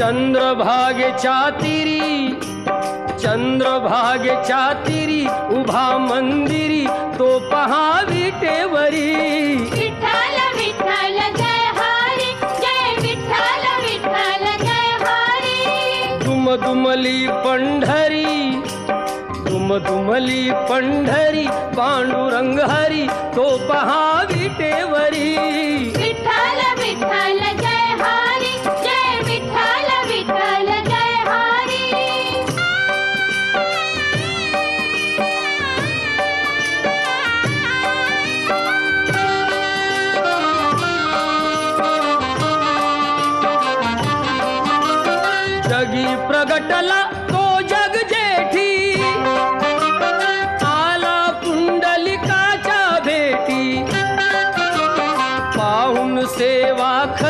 चंद्रभागेच्या तिरी चंद्रभागेच्या चातिरी उभा मंदिरी तो पहा विटेवरी विठ्ठल विठ्ठल जय हरी जय विठ्ठल विठ्ठल जय हरी। दुमदुमली पंढरी दुमदुमली पंढरी पांडुरंग हरी तो पहावी विटेवरी जगी प्रगटला तो जग जेठी. आला पुंडलिकाच्या भेटी. पाहून सेवा ख